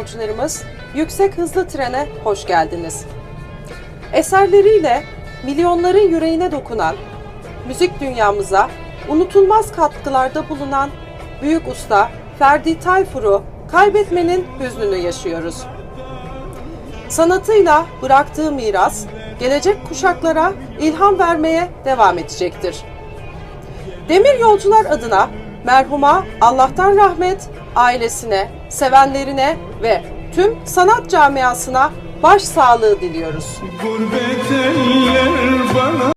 programımız Yüksek Hızlı Trene hoş geldiniz. Eserleriyle milyonların yüreğine dokunan, müzik dünyamıza unutulmaz katkılarda bulunan büyük usta Ferdi Tayfur'u kaybetmenin hüznünü yaşıyoruz. Sanatıyla bıraktığı miras gelecek kuşaklara ilham vermeye devam edecektir. Demir Yolcular adına merhuma Allah'tan rahmet, ailesine, sevenlerine ve tüm sanat camiasına baş sağlığı diliyoruz. Gurbet